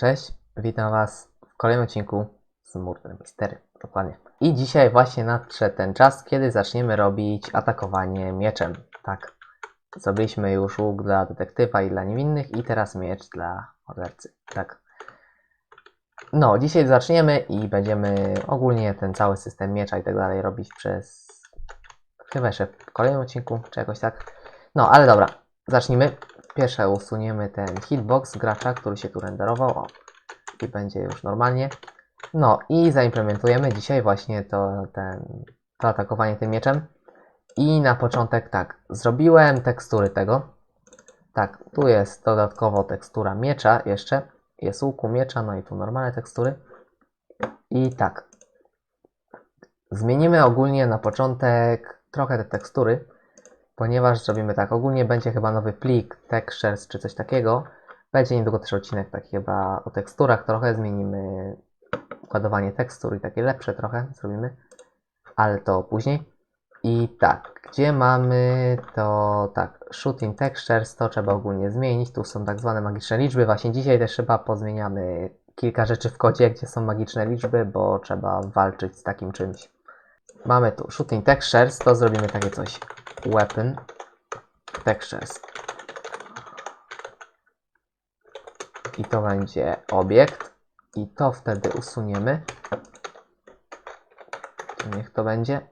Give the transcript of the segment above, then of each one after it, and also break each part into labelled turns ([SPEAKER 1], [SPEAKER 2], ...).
[SPEAKER 1] Cześć, witam Was w kolejnym odcinku z Murder Mystery. Dokładnie. I dzisiaj właśnie nadszedł ten czas, kiedy zaczniemy robić atakowanie mieczem. Tak. Zrobiliśmy już łuk dla detektywa i dla niewinnych i teraz miecz dla mordercy. Tak. No, dzisiaj zaczniemy i będziemy ogólnie ten cały system miecza i tak dalej robić przez chyba jeszcze w kolejnym odcinku, czy jakoś tak. No, ale dobra, zacznijmy. Pierwsze usuniemy ten hitbox gracza, który się tu renderował. O, i będzie już normalnie. No i zaimplementujemy dzisiaj właśnie to, ten, to atakowanie tym mieczem. I na początek tak, zrobiłem tekstury tego. Tak, tu jest dodatkowo tekstura miecza jeszcze. Jest łuku miecza, no i tu normalne tekstury. I tak. Zmienimy ogólnie na początek trochę te tekstury, ponieważ zrobimy tak. Ogólnie będzie chyba nowy plik, textures czy coś takiego. Będzie niedługo też odcinek taki chyba o teksturach trochę. Zmienimy ładowanie tekstur i takie lepsze trochę zrobimy, ale to później. I tak, gdzie mamy to tak, shooting textures, to trzeba ogólnie zmienić. Tu są tak zwane magiczne liczby. Właśnie dzisiaj też chyba pozmieniamy kilka rzeczy w kodzie, gdzie są magiczne liczby, bo trzeba walczyć z takim czymś. Mamy tu shooting textures, to zrobimy takie coś. Weapon textures. I to będzie obiekt. I to wtedy usuniemy. Niech to będzie.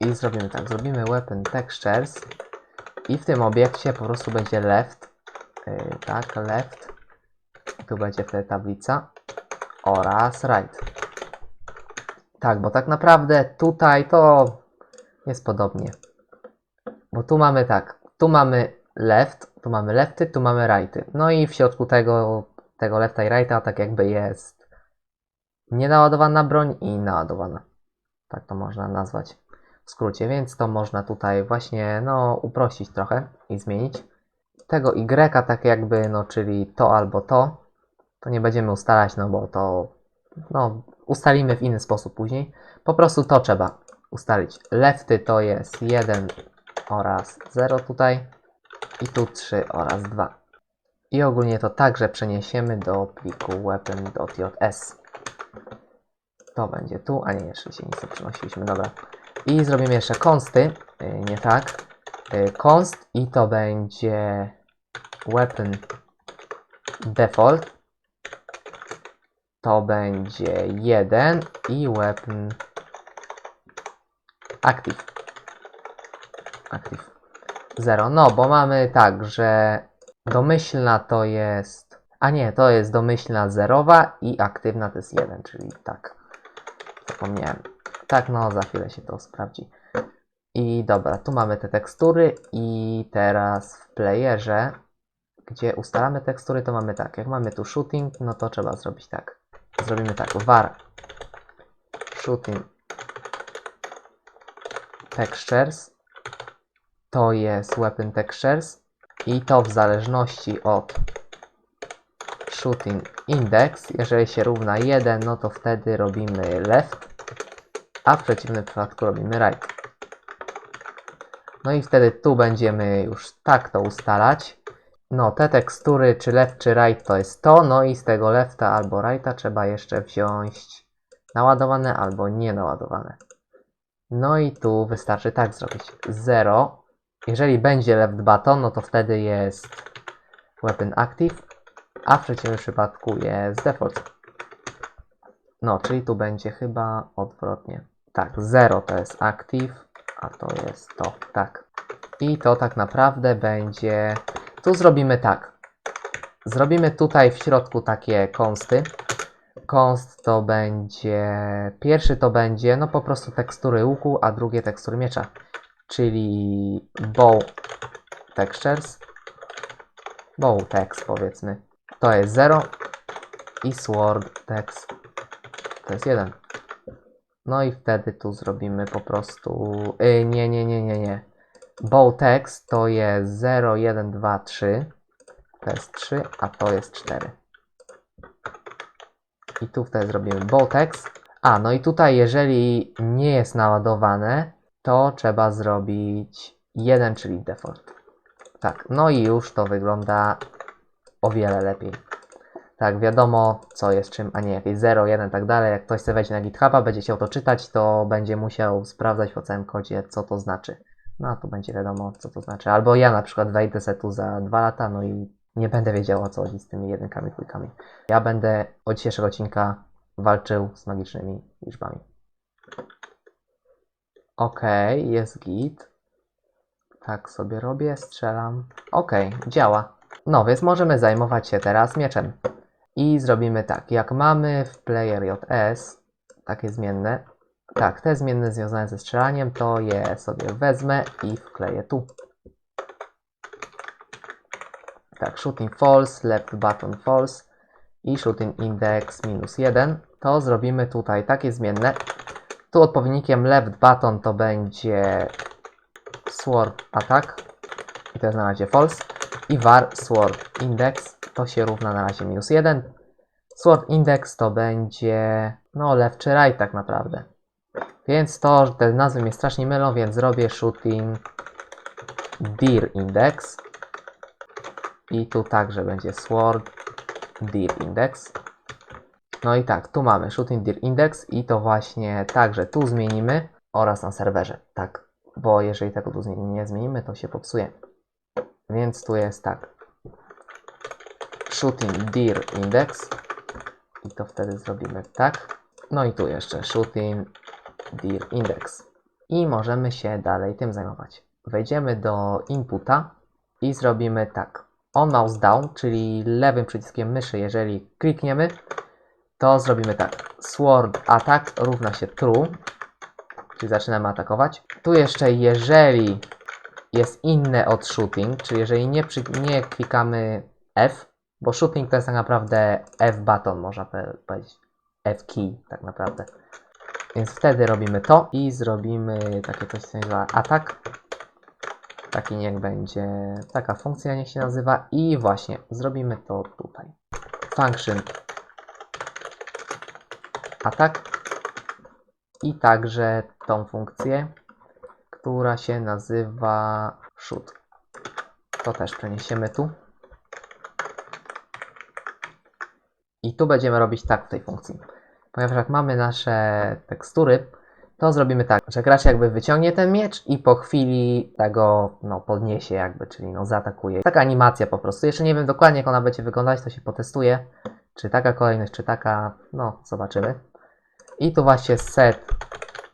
[SPEAKER 1] I zrobimy tak. Zrobimy weapon textures. I w tym obiekcie po prostu będzie left. Yy, tak, left. I tu będzie wtedy tablica. Oraz right. Tak, bo tak naprawdę tutaj to jest podobnie. Bo tu mamy tak. Tu mamy left, tu mamy lefty, tu mamy righty. No i w środku tego, tego lefta i righta tak jakby jest nienaładowana broń i naładowana. Tak to można nazwać w skrócie, więc to można tutaj właśnie no uprościć trochę i zmienić. Tego Y tak jakby, no czyli to albo to, to nie będziemy ustalać, no bo to no ustalimy w inny sposób później. Po prostu to trzeba ustalić. Lefty to jest 1 oraz 0 tutaj i tu 3 oraz 2. I ogólnie to także przeniesiemy do pliku weapon.js. To będzie tu, a nie, jeszcze się nic nie przenosiliśmy, dobra. I zrobimy jeszcze konsty, yy, nie tak. Yy, Const i to będzie weapon default. To będzie 1 i weapon active. Active. 0. No, bo mamy tak, że domyślna to jest. A nie, to jest domyślna zerowa i aktywna to jest 1, czyli tak. Zapomniałem. Tak, no, za chwilę się to sprawdzi. I dobra, tu mamy te tekstury i teraz w playerze, gdzie ustalamy tekstury, to mamy tak. Jak mamy tu shooting, no to trzeba zrobić tak. Zrobimy tak, var shooting textures to jest weapon textures i to w zależności od shooting index, jeżeli się równa 1, no to wtedy robimy left, a w przeciwnym przypadku robimy right. No i wtedy tu będziemy już tak to ustalać. No, te tekstury, czy left, czy right, to jest to. No i z tego lefta albo righta trzeba jeszcze wziąć naładowane albo nienaładowane. No i tu wystarczy tak zrobić. 0. Jeżeli będzie left button, no to wtedy jest weapon active, a w przeciwnym przypadku jest default. No, czyli tu będzie chyba odwrotnie. Tak, 0 to jest active, a to jest to, tak. I to tak naprawdę będzie... Tu zrobimy tak. Zrobimy tutaj w środku takie konsty. Konst to będzie... Pierwszy to będzie, no po prostu tekstury łuku, a drugie tekstury miecza. Czyli bow textures. Bow text powiedzmy. To jest 0 i sword text to jest 1. No i wtedy tu zrobimy po prostu. Yy, nie, nie, nie, nie, nie. Bow text to jest 0, 1, 2, 3. To jest 3, a to jest 4. I tu wtedy zrobimy bow text. A, no i tutaj, jeżeli nie jest naładowane, to trzeba zrobić 1, czyli default. Tak, no i już to wygląda o wiele lepiej. tak wiadomo co jest czym, a nie jakieś 0, 1 tak dalej. Jak ktoś chce wejść na GitHuba, będzie chciał to czytać, to będzie musiał sprawdzać po całym kodzie, co to znaczy. No tu będzie wiadomo, co to znaczy. Albo ja na przykład wejdę se tu za dwa lata, no i nie będę wiedział o co chodzi z tymi jedynkami, dwójkami. Ja będę od dzisiejszego odcinka walczył z magicznymi liczbami. Okej, jest git. Tak sobie robię, strzelam. Okej, działa. No, więc możemy zajmować się teraz mieczem. I zrobimy tak, jak mamy w player JS takie zmienne, tak, te zmienne związane ze strzelaniem, to je sobie wezmę i wkleję tu. Tak, shooting false, left button false i shooting index minus 1. To zrobimy tutaj takie zmienne. Tu odpowiednikiem left button to będzie sword attack i to jest na razie false i var sword index to się równa na razie minus 1. Sword index to będzie no left czy right tak naprawdę. Więc to, że te nazwy mnie strasznie mylą, więc zrobię shooting dir index i tu także będzie sword dir index. No i tak, tu mamy shooting dir index i to właśnie także tu zmienimy oraz na serwerze. Tak, bo jeżeli tego tu nie zmienimy, to się popsuje. Więc tu jest tak. Shooting dir index i to wtedy zrobimy tak. No i tu jeszcze shooting dir index. I możemy się dalej tym zajmować. Wejdziemy do inputa i zrobimy tak. On mouse down, czyli lewym przyciskiem myszy, jeżeli klikniemy, to zrobimy tak. Sword attack równa się true, czyli zaczynamy atakować. Tu jeszcze jeżeli jest inne od shooting, czyli jeżeli nie, przy, nie klikamy F, bo shooting to jest tak naprawdę F button, można powiedzieć. F key tak naprawdę. Więc wtedy robimy to i zrobimy takie coś, co się nazywa atak. Taki niech będzie, taka funkcja niech się nazywa i właśnie zrobimy to tutaj. Function atak i także tą funkcję, która się nazywa shoot. To też przeniesiemy tu. I tu będziemy robić tak w tej funkcji. Ponieważ jak mamy nasze tekstury, to zrobimy tak, że gracz jakby wyciągnie ten miecz i po chwili tego no, podniesie jakby, czyli no, zaatakuje. Taka animacja po prostu. Jeszcze nie wiem dokładnie jak ona będzie wyglądać, to się potestuje. Czy taka kolejność, czy taka, no zobaczymy. I tu właśnie set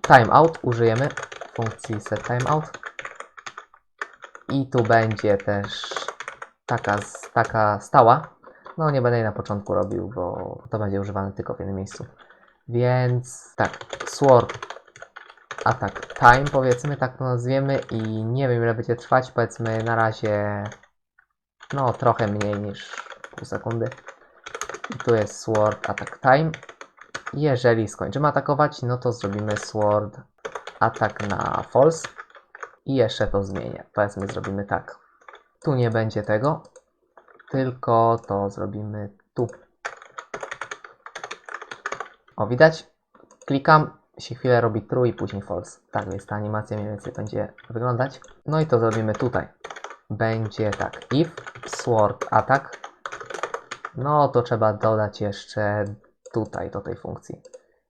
[SPEAKER 1] timeout użyjemy funkcji set timeout. I tu będzie też taka, taka stała. No nie będę jej na początku robił, bo to będzie używane tylko w jednym miejscu. Więc tak, sword attack time powiedzmy, tak to nazwiemy i nie wiem ile będzie trwać, powiedzmy na razie no trochę mniej niż pół sekundy. I tu jest sword attack time. Jeżeli skończymy atakować, no to zrobimy sword attack na false i jeszcze to zmienię. Powiedzmy zrobimy tak. Tu nie będzie tego, tylko to zrobimy tu. O, widać? Klikam, się chwilę robi true i później false. Tak więc ta animacja mniej więcej będzie wyglądać. No i to zrobimy tutaj. Będzie tak, if sword attack. No to trzeba dodać jeszcze tutaj do tej funkcji.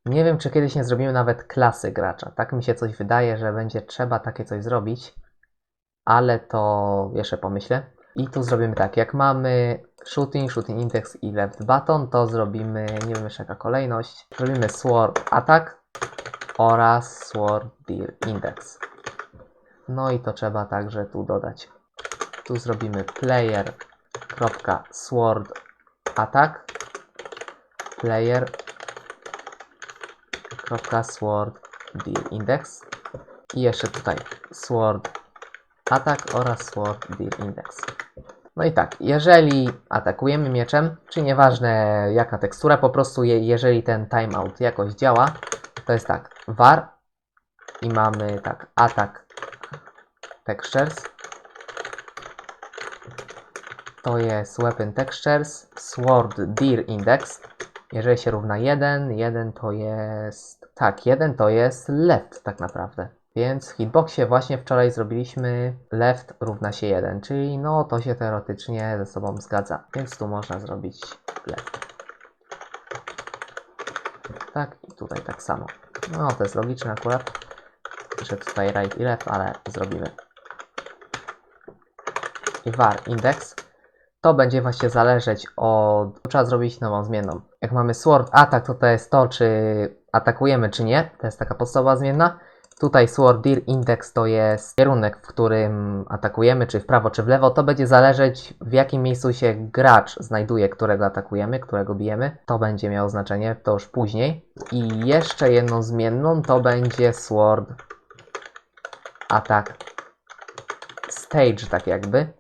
[SPEAKER 1] Nie wiem, czy kiedyś nie zrobimy nawet klasy gracza. Tak mi się coś wydaje, że będzie trzeba takie coś zrobić, ale to jeszcze pomyślę. I tu zrobimy tak, jak mamy shooting, shooting index i left button, to zrobimy, nie wiem jeszcze jaka kolejność, zrobimy sword attack oraz sword deal index. No i to trzeba także tu dodać. Tu zrobimy player.sword attack player sword deal index i jeszcze tutaj sword attack oraz sword deal index. No i tak, jeżeli atakujemy mieczem, czy nieważne jaka tekstura, po prostu je, jeżeli ten timeout jakoś działa, to jest tak, var i mamy tak, attack textures, to jest weapon textures, sword deal index, jeżeli się równa 1, 1 to jest, tak, 1 to jest left tak naprawdę. Więc w hitboxie właśnie wczoraj zrobiliśmy left równa się 1, czyli no to się teoretycznie ze sobą zgadza. Więc tu można zrobić left. tak i tutaj tak samo. No to jest logiczne akurat, że tutaj right i left, ale zrobimy. I var index to będzie właśnie zależeć od... Trzeba zrobić nową zmienną. Jak mamy sword attack, to to jest to, czy atakujemy, czy nie. To jest taka podstawowa zmienna. Tutaj sword deer index to jest kierunek, w którym atakujemy, czy w prawo, czy w lewo. To będzie zależeć w jakim miejscu się gracz znajduje, którego atakujemy, którego bijemy. To będzie miało znaczenie, to już później. I jeszcze jedną zmienną to będzie sword attack stage, tak jakby.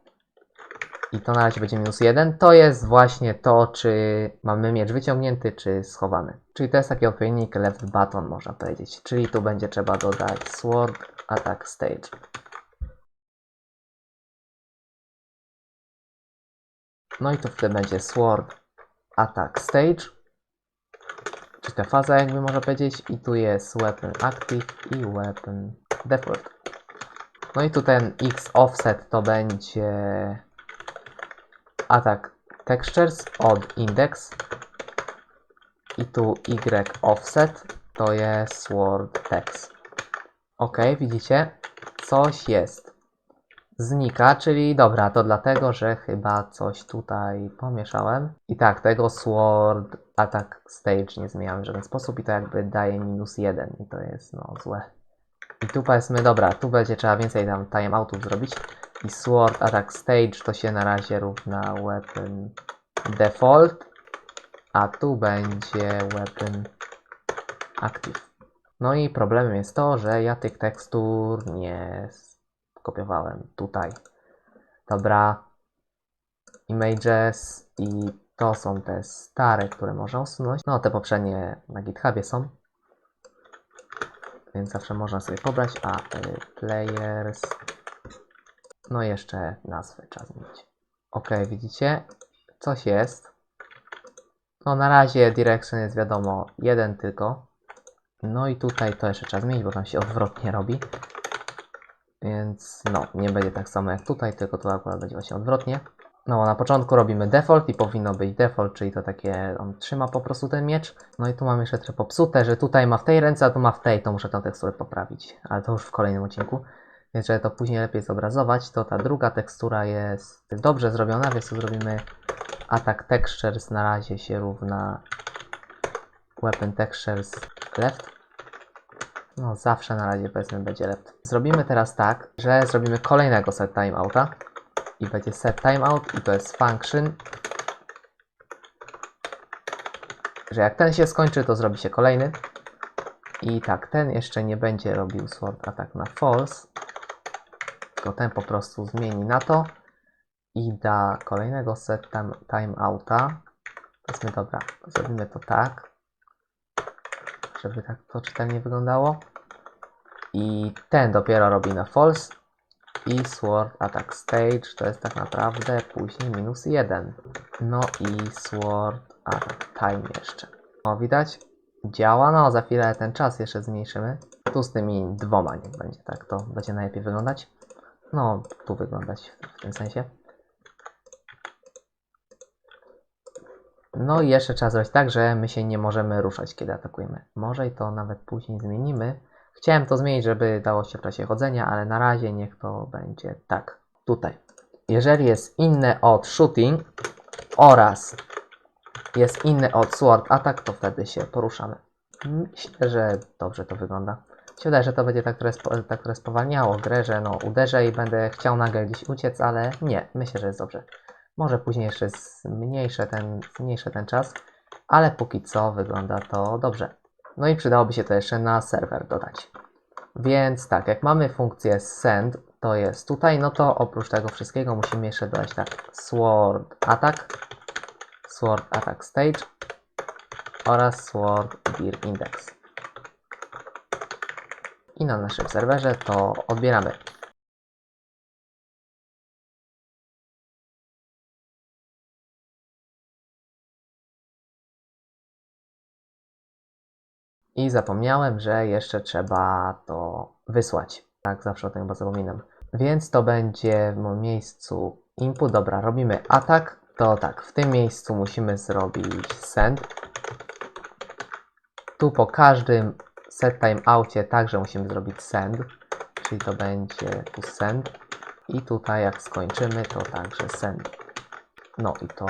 [SPEAKER 1] I to na razie będzie minus jeden. To jest właśnie to, czy mamy miecz wyciągnięty, czy schowany. Czyli to jest taki odpowiednik left button, można powiedzieć. Czyli tu będzie trzeba dodać sword attack stage. No i tu wtedy będzie sword attack stage. Czy ta faza jakby można powiedzieć. I tu jest weapon active i weapon default. No i tu ten x offset to będzie attack textures od index i tu y offset to jest sword text. Ok, widzicie? Coś jest. Znika, czyli dobra, to dlatego, że chyba coś tutaj pomieszałem. I tak, tego sword attack stage nie zmieniałem w żaden sposób i to jakby daje minus jeden i to jest no złe. I tu powiedzmy, dobra, tu będzie trzeba więcej tam timeoutów zrobić. Sword attack stage to się na razie równa weapon default, a tu będzie weapon active. No i problemem jest to, że ja tych tekstur nie kopiowałem tutaj. Dobra, images i to są te stare, które można usunąć. No te poprzednie na GitHubie są. Więc zawsze można sobie pobrać, a y, players no jeszcze nazwę trzeba zmienić. Ok, widzicie? Coś jest. No na razie direction jest wiadomo jeden tylko. No i tutaj to jeszcze trzeba zmienić, bo tam się odwrotnie robi. Więc no, nie będzie tak samo jak tutaj, tylko tu akurat będzie właśnie odwrotnie. No, na początku robimy default i powinno być default, czyli to takie, on trzyma po prostu ten miecz. No i tu mam jeszcze trochę popsute, że tutaj ma w tej ręce, a tu ma w tej, to muszę tę teksturę poprawić. Ale to już w kolejnym odcinku. Żeby to później lepiej zobrazować, to ta druga tekstura jest dobrze zrobiona, więc tu zrobimy attack textures na razie się równa weapon textures left. No zawsze na razie powiedzmy będzie left. Zrobimy teraz tak, że zrobimy kolejnego set timeouta i będzie set timeout i to jest function że jak ten się skończy, to zrobi się kolejny. I tak, ten jeszcze nie będzie robił sword attack na false, tylko ten po prostu zmieni na to i da kolejnego set time, timeouta. Powiedzmy, dobra, zrobimy to tak, żeby tak to czytelnie wyglądało. I ten dopiero robi na false. I sword attack stage to jest tak naprawdę później minus 1. No i sword attack time jeszcze. No widać? Działa, no za chwilę ten czas jeszcze zmniejszymy. Tu z tymi dwoma niech będzie, tak to będzie najlepiej wyglądać. No, tu wyglądać w, tym sensie. No i jeszcze trzeba zrobić tak, że my się nie możemy ruszać, kiedy atakujemy. Może i to nawet później zmienimy. Chciałem to zmienić, żeby dało się w czasie chodzenia, ale na razie niech to będzie tak. Tutaj. Jeżeli jest inne od shooting oraz jest inny od sword attack, to wtedy się poruszamy. Myślę, że dobrze to wygląda. Się wydaje, że to będzie tak, które, tak, które spowalniało grę, że no uderzę i będę chciał nagle gdzieś uciec, ale nie, myślę, że jest dobrze. Może później jeszcze zmniejszę ten, zmniejszę ten czas, ale póki co wygląda to dobrze. No i przydałoby się to jeszcze na serwer dodać. Więc tak, jak mamy funkcję send, to jest tutaj, no to oprócz tego wszystkiego musimy jeszcze dodać tak sword attack, sword attack stage oraz sword gear index. I na naszym serwerze to odbieramy. I zapomniałem, że jeszcze trzeba to wysłać. Tak, zawsze o tym chyba zapominam. Więc to będzie w miejscu input. Dobra, robimy atak. To tak, w tym miejscu musimy zrobić send. Tu po każdym set timeoutie także musimy zrobić send, czyli to będzie tu send i tutaj jak skończymy to także send. No i to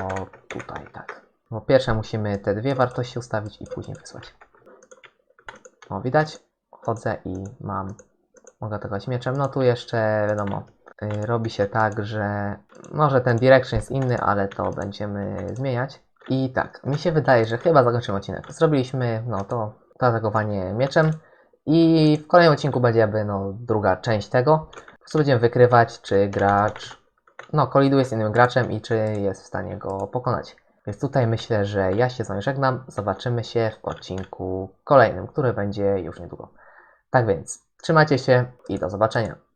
[SPEAKER 1] tutaj tak. Po pierwsze musimy te dwie wartości ustawić i później wysłać. O widać? Chodzę i mam mogę atakować mieczem. No tu jeszcze wiadomo y, robi się tak, że może ten direction jest inny, ale to będziemy zmieniać. I tak, mi się wydaje, że chyba zakończymy odcinek. Zrobiliśmy no to atakowanie mieczem i w kolejnym odcinku będzie jakby no druga część tego. Po prostu będziemy wykrywać, czy gracz no koliduje z innym graczem i czy jest w stanie go pokonać. Więc tutaj myślę, że ja się z wami żegnam. Zobaczymy się w odcinku kolejnym, który będzie już niedługo. Tak więc, trzymajcie się i do zobaczenia.